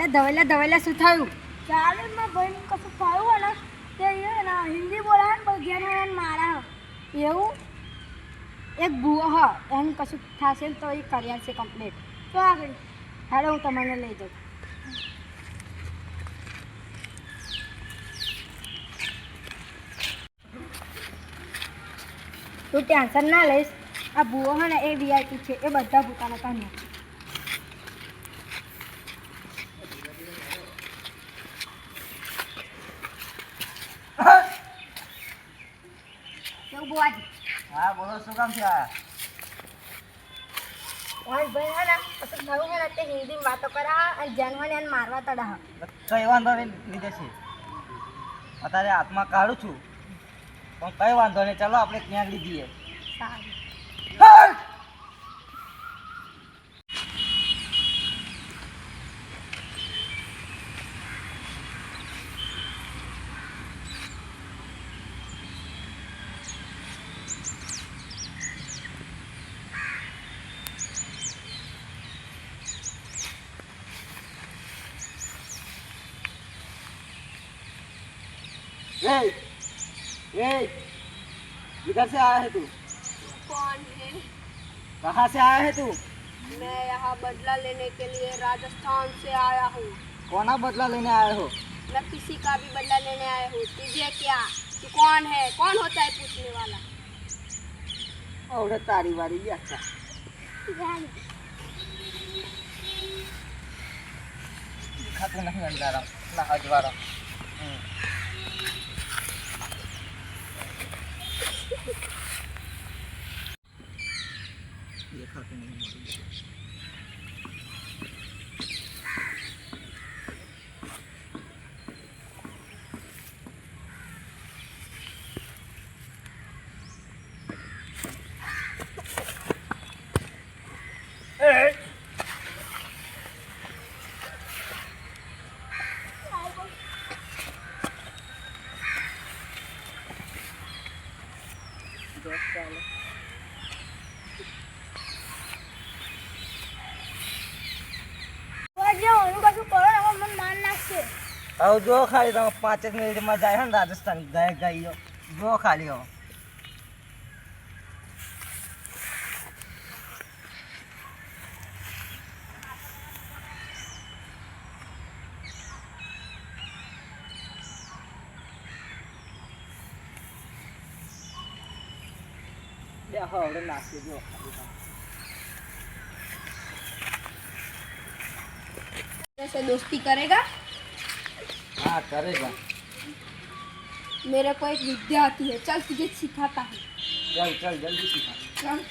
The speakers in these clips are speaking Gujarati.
લે ધવેલા ધવેલા શું થયું? ચાલે માં ભાઈ કશું થયું હોય ને તે હિન્દી બોલાવે ને એને મારા એવું? એક ભૂવો હ એમ કશું થશે ને તો એ કર્યા છે કમ્પ્લીટ તો આગળ હાલો હું તમને લઈ જાઉં. તું ટેન્શન ના લઈશ. આ ભૂવો હે ને એ વીઆઈપી છે એ બધા ભૂતાના કામ બુવાજી હા બોલો શું કામ છે ઓય ભાઈ હે ને પછી થયું હે તે હિન્દીમાં વાતો કરા અને જાનવાને અને મારવા તડા કઈ વાંધો નહીં લીધે છે. અત્યારે હાથમાં કાઢું છું. પણ કઈ વાંધો નહીં ચાલો આપણે ત્યાં લીધીએ. સારું. इधर से आया है तू? कौन है कहाँ से आया है तू? मैं यहाँ बदला लेने के लिए राजस्थान से आया हूँ। कोना बदला लेने आए हो? मैं किसी का भी बदला लेने आया हूँ। तुझे क्या? तू कौन है? कौन होता है पूछने वाला? और तारी वारी भी अच्छा। खाते नहीं अंदर ना हजवारा Thank you. आओ, जो खाली तो हूँ, पाँच एक मिनट में जाए हम राजस्थान गए गई हो जो खाली हो। हाँ, लियो 然后我拿去就好了。ऐसे दोस्ती करेगा? हाँ, करेगा। मेरे को एक विद्या आती है। चल तुझे सिखाता है। चल चल जल्दी सिखा। चल।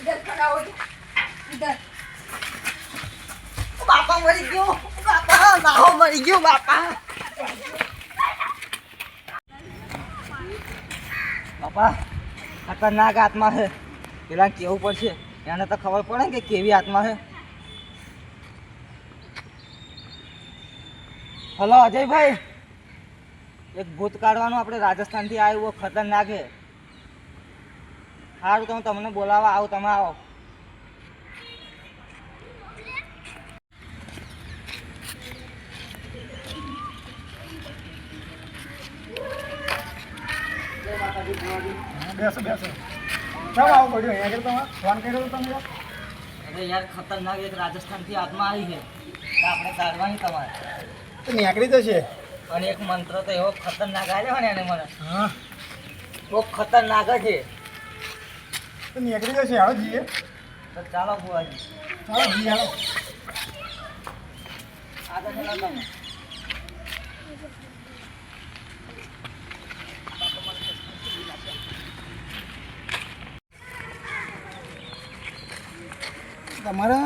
इधर खड़ा हो जा। इधर। बापा मर गयो। बापा ना हो मर गयो बापा। ખતરનાક આત્મા છે. પેલા કેવું પડશે? એને તો ખબર પડે કે કેવી આત્મા છે. હલો, અજયભાઈ. એક ભૂત કાઢવાનું આપણે રાજસ્થાનથી આવ્યું ખતરનાક છે. સારું તો હું તમને બોલાવવા આવું, તમે આવો. બેસો બેસો. ચાલો આવું પડ્યું. અહીંયા આગળ તમારે ફોન કર્યો હતો તમે. અરે યાર ખતરનાક એક રાજસ્થાનથી આત્મા આવી છે. આપણે કાઢવાની તમારે. તો નીકળી જશે પણ એક મંત્ર તો એવો ખતરનાક આવ્યો ને એને મને. હા. બહુ ખતરનાક છે. તો નીકળી જશે હાલો જઈએ. તો ચાલો બુવાજી ચાલો જઈએ હાલો. આગળ ચાલો તમે. તમારે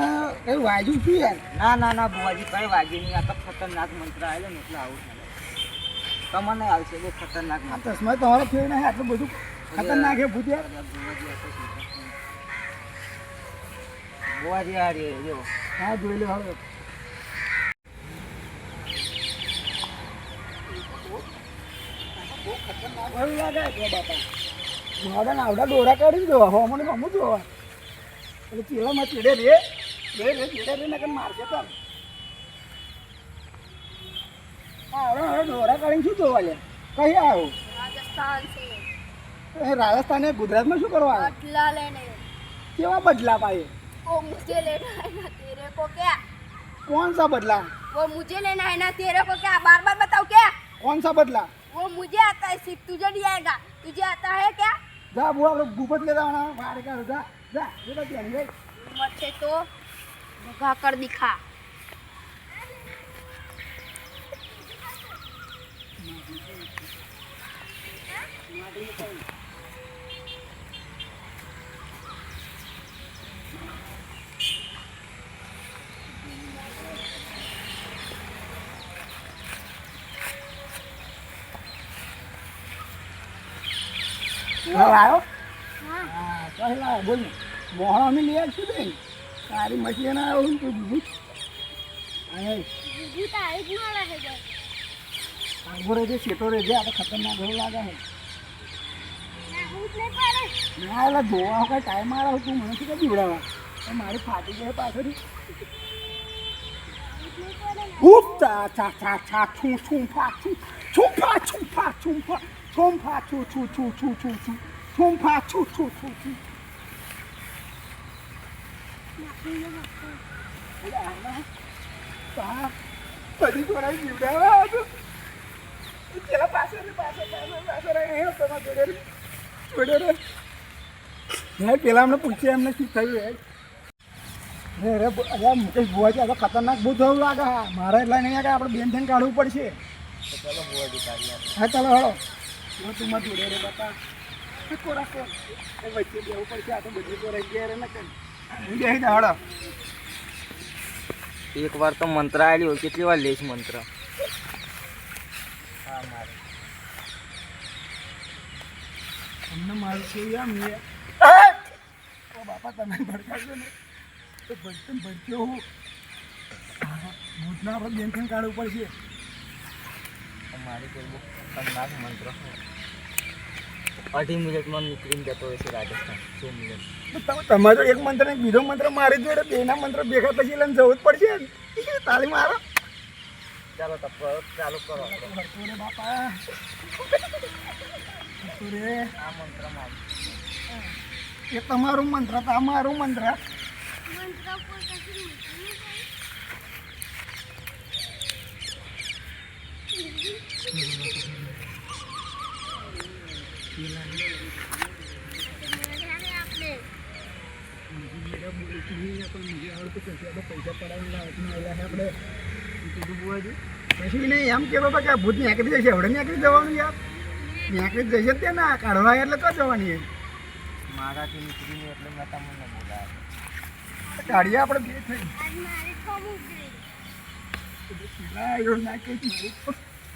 કઈ વાજ્યું શું યાર? ના ના ના બુવાજી કઈ વાગ્યું નહીં. આ તો ખતરનાક મંત્ર આવેલો ને એટલે આવું તમને આવશે બહુ ખતરનાક મંત્ર. તમારો ફેર નહીં આટલું બધું ખતરનાક હે ભૂત યાર બુવાજી આ રે જો. હા જોઈ લો હવે. ખતરનાક લાગે છે બાપા. મારા આવડા દોરા કાઢી દો હો મને મમ્મી જોવા. એટલે ચીલામાં ચીડે રે રે રે ચીડે રે ને મારશે તો. આવડે હવે ઢોરા કાઢીને શું જોવા લે? કઈ આવું? રાજસ્થાન રાજસ્થાને ગુજરાતમાં શું કરવા બદલા લેને કેવા બદલા પાએ ઓ મુજે લેના આના તેરે કો ક્યા કોણ સા બદલા? વો મુજે લેના આના તેરે કો ક્યા બાર બાર बताओ क्या कौन सा बदला वो मुझे आता है सिर्फ तुझे नहीं आएगा तुझे आता है क्या जा बुआ गुबत ले जाना बाहर का जा मच्छे तो भगा कर दिखा Hello? Hello? હા બોલ મોહણ અમે લઈ આવીશું બેન. તારી મછલી ના આવ્યો તું બીજું. આગો રહેજે શેતો રહેજે આ તો ખતરનાક એવું લાગે છે. ના એટલે જોવા કઈ ટાઈમ આવ્યો તું મને શું બીવડાવા મારી ફાટી જાય પાછળ છું ફા છું. છું ફા છું ફા છું ફા. છું ફા છું છું છું છું છું છું. છું ફા છું છું છું. છું પા બધી જોડાઈ પેલા અમને પૂછ્યા એમને શું થયું યાર. રે અરે મુકેશ ભુવાજી આ ખતરનાક બહુ થયું લાગે હા મારે એટલા નહીં લાગે આપણે બેન થઈને કાઢવું પડશે. ચાલો બુવાજી કાઢી હા ચાલો હળો જો તું માં જોડે રે બતા કોરા વચ્ચે બેવું પડશે આ તો બધી રહી ગયા રે ને કઈ એક વાર તો મંત્ર હોય કેટલી વાર લેશ મંત્ર? તમને મારું છે યાર મેં ઓ બાપા તમે ભડકાશો ને? તો ભડકે ભડક્યો હું. ભૂતના આપણે બેન કાઢવું પડશે. મારી કોઈ બહુ ખતરનાક મંત્ર અઢી મિનિટમાં નીકળી જતો છે રાજસ્થાન. સો મિનિટ. તમે તમારો એક મંત્ર ને બીજો મંત્ર મારી જોડે બેના મંત્ર ભેગા પછી લઈને જવું જ પડશે. તાલી મારો. ચાલો તપ ચાલુ કરો. બાપા. રે આ મંત્ર મારું. એ તમારું મંત્ર તો આ મારું મંત્ર. મંત્ર કોઈ કશું નહીં આપણે પછી નહીં એમ કહેતો હતો કે ભૂત નીકળી જશે હવે નીકળી જવાનું યાર નીકળી જશે ત્યાં ના કાઢવા એટલે તો જવાની મારાથી નીકળીને એટલે મેં તમને બોલાવ્યો કાઢીએ આપણે બે થઈ કઈ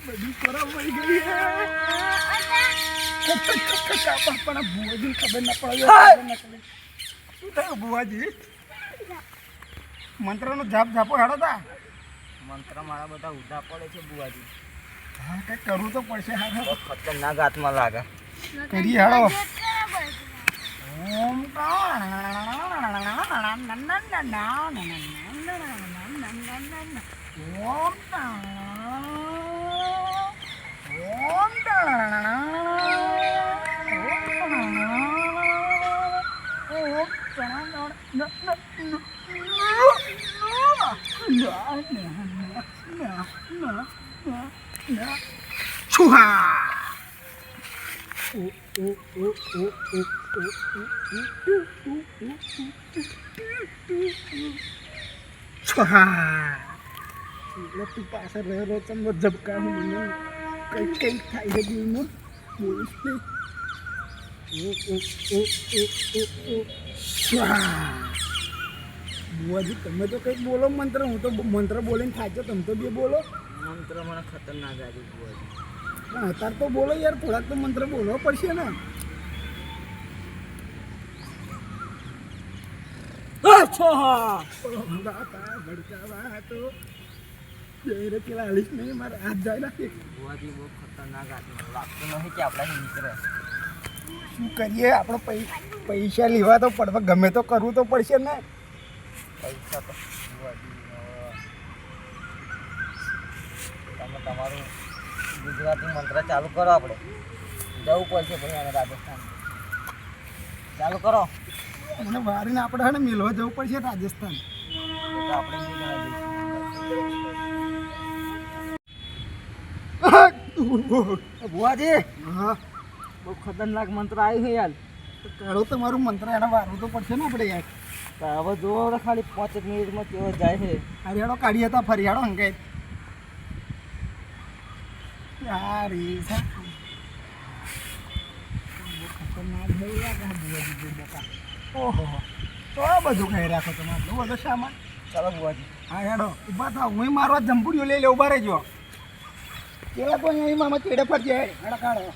બધી ખરાબ પડી ગઈ પણ ભુવાજી મંત્રનો જાપ જાપો હેડો તા મંત્ર મારા બધા ઉધા પડે છે બુવાજી હા કંઈક કરવું તો પડશે હા ખતરનાક હાથમાં લાગે કરી હેડો ઓમ ઓમ ઓમ છુહા છુહા એટલે તું પાછળ રહ્યો રહ્યો તમને ઝબકા હું મને કંઈક કંઈક થાય છે દિલમાં બોલીશ નહીં ઓ ઓ ઓ ઓ ઓ ઓ સ્વાહા. બુઆજી તમે તો કંઈક બોલો મંત્ર હું તો મંત્ર બોલીને છે તમે તો બે બોલો. મંત્ર મને ખતરનાક આવી બુઆજી. પણ અત્યારે તો બોલો યાર થોડાક તો મંત્ર બોલવો પડશે ને. શું કરીએ? આપણે પૈસા લેવા તો પડવા ગમે તો કરવું તો પડશે ને. પૈસા તો તમે તમારું ગુજરાતી મંત્ર ચાલુ કરો આપણે જવું પડશે ભાઈ અને રાજસ્થાન. ચાલુ કરો. અને વારીને આપણે હે ને મેળવા જવું પડશે રાજસ્થાન. બુઆજી હા. બહુ ખતરનાક મંત્ર આવ્યું છે યાર. કાઢો તમારું મંત્ર એને વારવું તો પડશે ને આપણે યાર. હવે જોવો ખાલી પાંચ એક મિનિટમાં કેવો જાય છે. હરિયાળો કાઢીએ હતા ફરિયાળો હંગે યાર. ઓહો તો આ બધું કહી રાખો તમે. આટલો બધો સામાન ચાલો હા હેડો. ઊભા થાવ હું મારવા જંબુડીઓ લઈ લે ઊભા રહેજો. પેલા તો અહીંયા મામા ચેડે પર જાય હેડો કાઢો.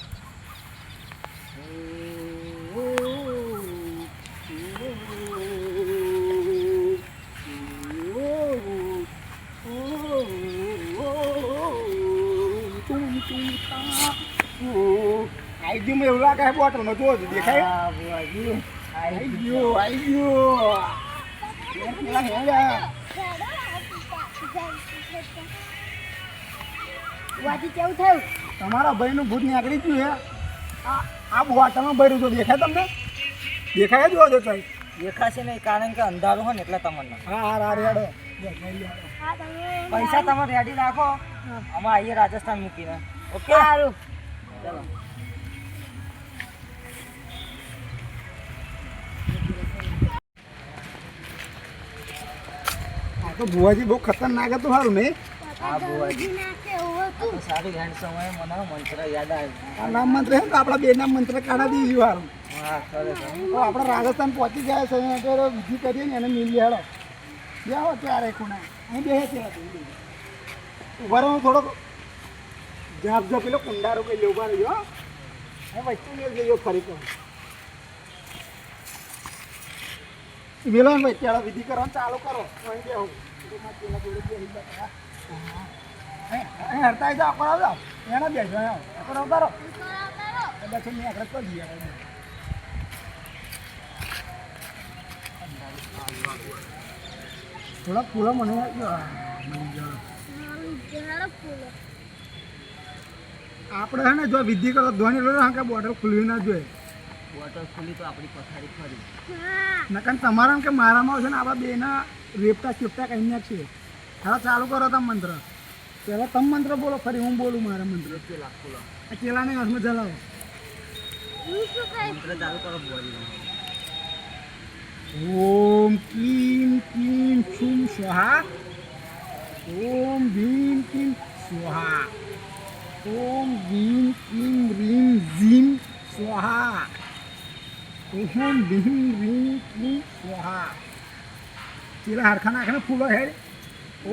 આઈ ગયું મેં એવું લાગે બોટલમાં જોવો છો દેખાય. આઈ ગયું. આઈ ગયું પેલા હેડા વાજી કેવું થયું? તમારા ભાઈનું ભૂત નીકળી ગયું હે આ આ બોટલમાં ભર્યું તો દેખાય તમને? દેખાય જ હોય સાહેબ દેખાશે નહીં કારણ કે અંધારું હોય ને એટલે તમને. હા હા હા રેડો. પૈસા તમે રેડી રાખો. અમે આવીએ રાજસ્થાન મૂકીને. ઓકે સારું. તો ભુવાજી બહુ ખતરનાક હતું સારું નહીં? હા તો સારું હેન્ડ સમયે મને મંત્ર યાદ આવ્યું. આ નામ મંત્ર છે તો આપણા બે નામ મંત્ર કાઢા સારું તો આપણે રાજસ્થાન પહોંચી ગયા છે વિધિ કરીએ ને એને મિલી હેડો જાઓ ત્યારે ખૂણા. અહીં બે ઊભા રહો થોડોક જાપ જો પેલો કુંડારો કઈ લેવા રહ્યો હે. વચ્ચે ને જઈએ ફરી કહું. વેલો ને ચાલો વિધિ કરવાનું ચાલુ કરો. અહીં તો અહીં હરતા જાઓ કરો જાઓ એના કરો મેં આગળ તો જઈએ થોડા ફૂલો મને આપણે હે ને જો વિધિ કરો ધોની લો કે બોટલ ખુલ્લી ના જોઈએ. બોટલ ખુલ્લી તો આપણી પથારી ફરી. નકર તમારા કે મારામાં છે ને આપણા બેના રેપટા ચેપટા કઈ ના છે હવે ચાલુ કરો તમે મંત્ર. પહેલાં તમે મંત્ર બોલો ફરી હું બોલું મારા મંત્ર. પેલા ખોલો. આ ચેલાને હાથમાં જલાવો. મંત્ર ચાલુ કરો બોલી ઓમ ક્લીમ ક્લીમ છુમ સ્વાહા. ઓમ ભીમ ક્લીમ સ્વાહા. ઓમ ભીમ ક્લીમ રીમ ઝીમ સ્વાહા ઓમ ભીમ રીમ ક્લીમ સ્વાહા ચીલા હારખા નાખે ને ફૂલો હેડ.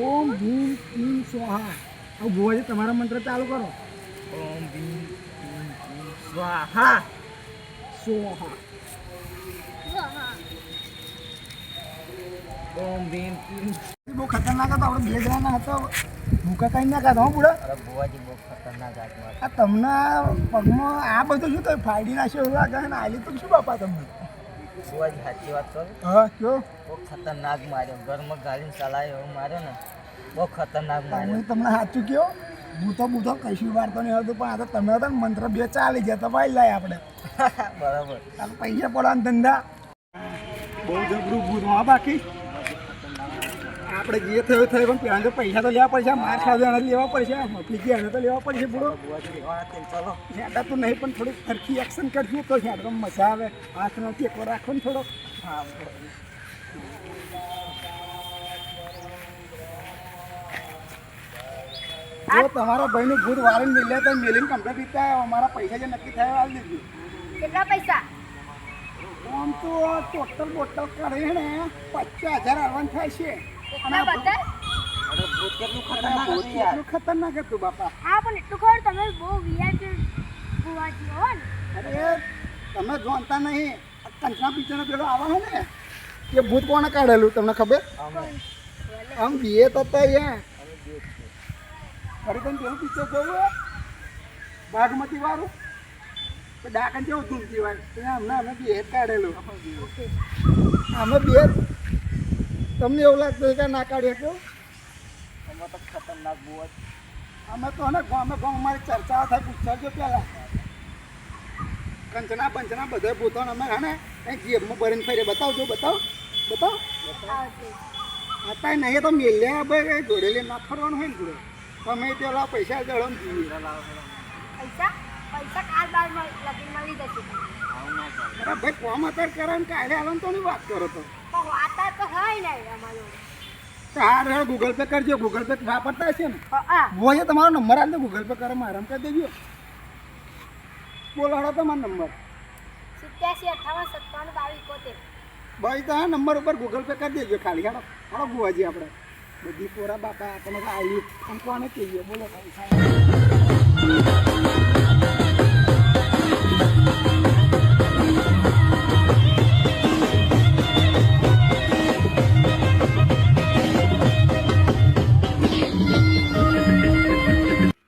ઓમ ભીમ ક્લીમ સ્વાહા હવે ભુવાજી તમારા મંત્ર ચાલુ કરો. ઓમ ભીમ ભીમ સ્વાહા સ્વાહા ઓમ ભીમ બહુ ખતરનાક હતો. આપણે બે જણાના હતો. ભૂકા કઈ ના કાઢો હો બુડા? અરે બુઆજી બહુ ખતરનાક આત્મા આ તમને પગમાં આ બધું શું થયું? ફાડી નાખ્યો એવું લાગે ને? આલી તો શું બાપા તમને? બુઆજી સાચી વાત કરું હા કયો? બહુ ખતરનાક માર્યો. ઘરમાં ગાડીને ચલાવ્યો એવું માર્યો ને બહુ ખતરનાક માર્યો. તમને સાચું કયો? હું તો બુધો કશું વારતો નહીં હતું પણ આ તો તમે હતા ને મંત્ર બે ચાલી ગયા તો ભાઈ લાય આપણે. બરાબર. પૈસા પડવાના ધંધા. બહુ જબરું ભૂત. હા બાકી? આપણે જે થયું થયું પણ પેલા તો પૈસા તો લેવા પડશે માર ખાધો લેવા પડશે મફલી એને તો લેવા પડશે પૂરો. લેવાના તે નહીં પણ થોડીક ફરખી એક્શન કરશું તો હેડમાં મજા આવે. હાથનો ટેકો રાખો ને થોડો. હા. જો તમારા ભાઈનું ભૂત વારીને મિલ્યા તો મિલીને કમ્પ્લીટ રીતે અમારા પૈસા જે નક્કી થયા આવી દીધું. કેટલા પૈસા? આમ તો ટોટલ બોટલ કરે ને પચાસ હજાર આવવાનું થાય છે. ખતરનાક ભૂત હતું યાર. ખતરનાક હતું બાપા. હા પણ એટલું ખબર તમે બહુ વીઆઈપી બુવાજી હો ને. અરે તમે જાણતા નહીં. આ કંચના પિક્ચરનો પેલો આવે ને એ ભૂત કોણે કાઢેલું તમને ખબર? આમ. બીએ તો હતા યાર ખરેખર કેવું પિક્ચર જોયું? બાગમતી વાળું? ડાકણ કેવું ધૂમતી હોય તો અમને અમે બે કાઢેલું. અમે બે તમને એવું લાગતું કે ના કાઢીએ કેવું અમે તો ખતરનાક બહુ જ. અમે તો ને અમે ગામ અમારી ચર્ચા થાય પૂછાજો પહેલાં કંચના બંચના બધા ભૂતણ અમે હા ને કંઈક જેબમાં ભરીને ફરી બતાવજો બતાવ બતાવ. અત્યારે નહીં તો મેલ્યા ભાઈ જોડેલી ના ફરવાનું હોય ને જોડે. તમે પેલા પૈસા જળો ને જીવીએ પૈસા? પૈસા કાલ બાર લગીન મળી જશે. અરે ભાઈ કોમ અત્યારે કરે ને કાલે આલો તો નહીં વાત કરો તો વાતા તો હોય ને અમારું. હાર હાર ગૂગલ પે કરજો. ગૂગલ પે વાપરતા હશે ને? હોય તમારો નંબર આપજો ગૂગલ પે કરે મારામ કરી દેજો. બોલો હડો તમારો નંબર. સિત્યાસી અઠાવન સત્તાવન બાવીસ ઇકોતેર ભાઈ તો આ નંબર ઉપર ગૂગલ પે કરી દેજો ખાલી. હાડો. હાડો ગુવાજી આપણે. બધી પોરા બાપા તમે આવી આમ કોને કહીએ? બોલો. ભાઈ